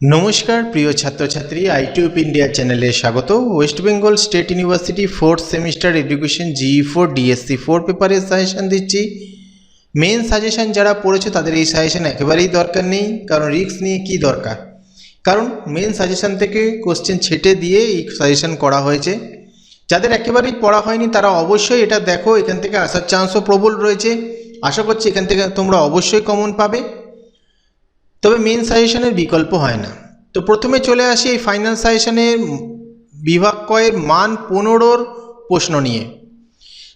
নমস্কার, প্রিয় ছাত্রছাত্রী আইটিউব ইন্ডিয়া চ্যানেলে স্বাগত। West Bengal State University fourth semester education GE four DSC four পেপারের সাজেশান দিচ্ছি। মেন সাজেশন যারা পড়েছে, তাদের এই সাজেশান একেবারেই দরকার নেই, কারণ রিস্ক নিয়ে কি দরকার? কারণ মেন সাজেশন থেকে কোশ্চেন ছেটে দিয়ে এই সাজেশন করা হয়েছে। যাদের একেবারেই পড়া হয়নি, তারা অবশ্যই এটা দেখো, এখান থেকে আসার চান্সও প্রবল রয়েছে। আশা করছি এখান থেকে তোমরা অবশ্যই কমন পাবে। তবে মেন সাজেশনের বিকল্প হয় না। তো প্রথমে চলে আসি এই ফাইনাল সাজেশনের বিভাগ কয়ের মান পনেরোর প্রশ্ন নিয়ে।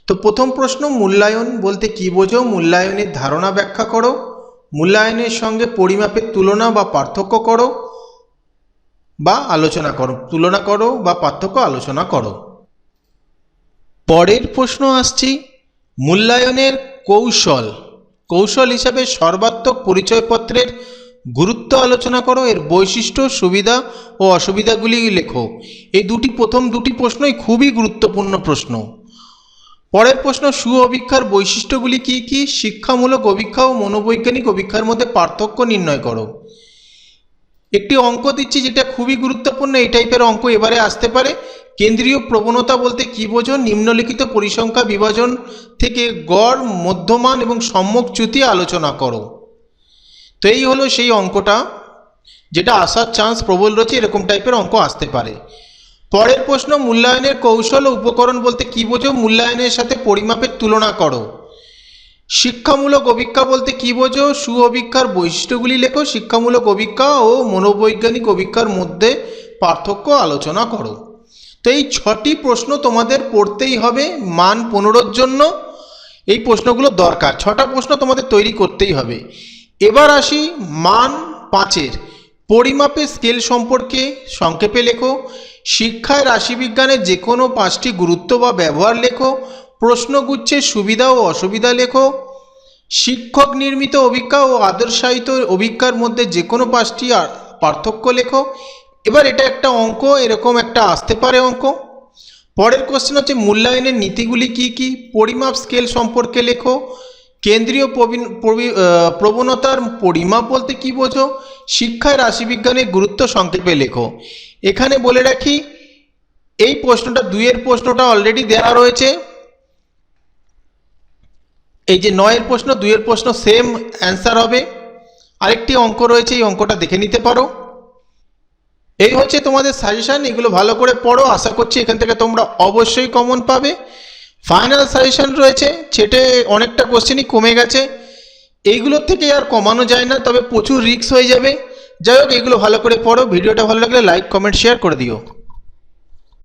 তো প্রথম প্রশ্ন, মূল্যায়ন বলতে কী বোঝো? মূল্যায়নের ধারণা ব্যাখ্যা করো। মূল্যায়নের সঙ্গে পরিমাপের তুলনা বা পার্থক্য করো বা আলোচনা করো, তুলনা করো বা পার্থক্য আলোচনা করো। পরের প্রশ্ন আসছি, মূল্যায়নের কৌশল। কৌশল হিসাবে সর্বাত্মক পরিচয়পত্রের গুরুত্ব আলোচনা করো, এর বৈশিষ্ট্য, সুবিধা ও অসুবিধাগুলি লেখো। এই দুটি, প্রথম দুটি প্রশ্নই খুবই গুরুত্বপূর্ণ প্রশ্ন। পরের প্রশ্ন সু অভিক্ষার বৈশিষ্ট্যগুলি কী কী? শিক্ষামূলক অভিক্ষা ও মনোবৈজ্ঞানিক অভিক্ষার মধ্যে পার্থক্য নির্ণয় করো। একটি অঙ্ক দিচ্ছি যেটা খুবই গুরুত্বপূর্ণ, এই টাইপের অঙ্ক এবারে আসতে পারে। কেন্দ্রীয় প্রবণতা বলতে কী বোঝো? নিম্নলিখিত পরিসংখ্যা বিভাজন থেকে গড়, মধ্যমান এবং সম্মুখচ্যুতি আলোচনা করো। তো এই হলো সেই অঙ্কটা, যেটা আসার চান্স প্রবল রয়েছে, এরকম টাইপের অঙ্ক আসতে পারে। পরের প্রশ্ন, মূল্যায়নের কৌশল ও উপকরণ বলতে কী বোঝো? মূল্যায়নের সাথে পরিমাপের তুলনা করো। শিক্ষামূলক অভিজ্ঞা বলতে কী বোঝো? সু অভিজ্ঞার বৈশিষ্ট্যগুলি লেখো, শিক্ষামূলক অভিজ্ঞা ও মনোবৈজ্ঞানিক অভিজ্ঞার মধ্যে পার্থক্য আলোচনা করো। তো এই ছটি প্রশ্ন তোমাদের পড়তেই হবে, মান পনেরোর জন্য। এই প্রশ্নগুলো দরকার। ছটা প্রশ্ন তোমাদের তৈরি করতেই হবে। এবার আসি মান পাঁচের। পরিমাপের স্কেল সম্পর্কে সংক্ষেপে লেখো। শিক্ষায় রাশিবিজ্ঞানের যে কোনো পাঁচটি গুরুত্ব বা ব্যবহার লেখো। প্রশ্নগুচ্ছের সুবিধা ও অসুবিধা লেখো। শিক্ষক নির্মিত অভিজ্ঞা ও আদর্শায়িত অভিজ্ঞার মধ্যে যে কোনো পাঁচটি পার্থক্য লেখো। এবার এটা একটা অঙ্ক, এরকম একটা আসতে পারে অঙ্ক। পরের কোশ্চেন হচ্ছে মূল্যায়নের নীতিগুলি কি কি? পরিমাপ স্কেল সম্পর্কে লেখো। কেন্দ্রীয় প্রবীণ- প্রবী- প্রবণতার পরিমাপ বলতে কি বোঝো? শিক্ষায় রাশিবিজ্ঞানের গুরুত্ব সংক্ষেপে লেখো। এখানে বলে রাখি, এই প্রশ্নটা, দুইয়ের প্রশ্নটা অলরেডি দেওয়া রয়েছে। এই যে নয়ের প্রশ্ন, দুইয়ের প্রশ্ন সেম অ্যান্সার হবে। আরেকটি অঙ্ক রয়েছে, এই অঙ্কটা দেখে নিতে পারো। এই হচ্ছে তোমাদের সাজেশন এগুলো ভালো করে পড়ো। আশা করছি এখান থেকে তোমরা অবশ্যই কমন পাবে। ফাইনাল সাজেশন রয়েছে ছেটে অনেকটা কোশ্চেনই কমে গেছে। এইগুলোর থেকে আর কমানো যায় না, তবে প্রচুর রিক্স হয়ে যাবে। যাই হোক এগুলো ভালো করে পড়ো, ভিডিওটা ভালো লাগলে লাইক কমেন্ট শেয়ার করে দিও।